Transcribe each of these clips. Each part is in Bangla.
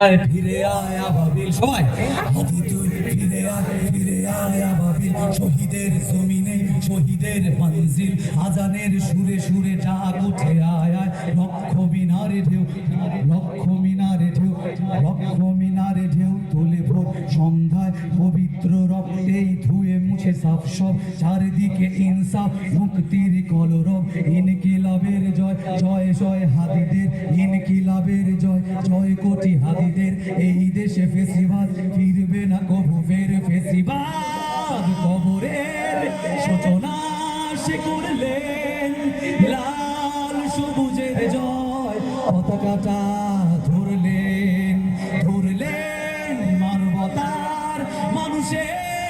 ফিরে আয় আবাবিল, সবাই। ফিরে আয় ফিরে আয় আবাবিল। শহীদের জমিনে, শহীদের মঞ্জিল, আজানের সুরে সুরে জাগ উঠে, আয় আয় লক্ষ মিনারে ঢেউ লক্ষ মিনারে ঢেউ লক্ষ সন্ধ্যায় পবিত্র রক্তেই ধুয়ে মুছে সাফ সব। চারিদিকে ইনসাফ, মুক্তির কলরব, ইনকিলাবের জয় জয় জয় হাদিদের, ইনকিলাবের জয় জয় কোটি হাদিদের। এই দেশে ফেসিবাদ ফিরবে না কবু ফের ফেসিবাদ। কবরের সূচনা সে করলেন, লাল সবুজের জয়, পতাকাটা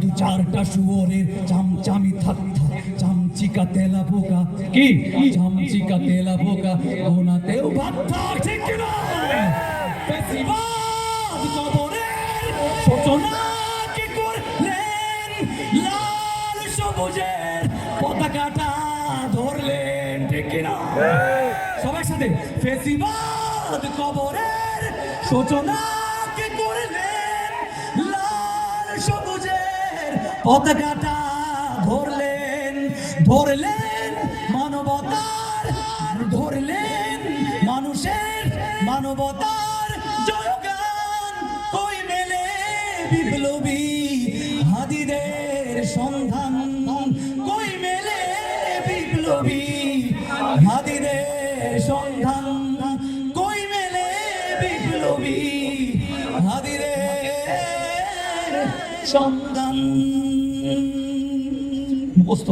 দু চারটা শুয়োরের চামচামি থাক চামচিকা তেলা পোকা। কি? চামচিকা তেলা পোকা। ওনাতেও ভাত থাক ঠিক কি পতাকাটা ধরলেন সবার সাথে ফেসিবাদ কবরের সূচনা পতাকাটা ধরলেন ধরলেন মানবতার, ধরলেন মানুষের মানবতার জয়গান। কই মেলে বিপ্লবী হাদিদের সন্ধান? কই মেলে বিপ্লবী হাদিদের সন্ধান? সন্ধান। মুখস্থ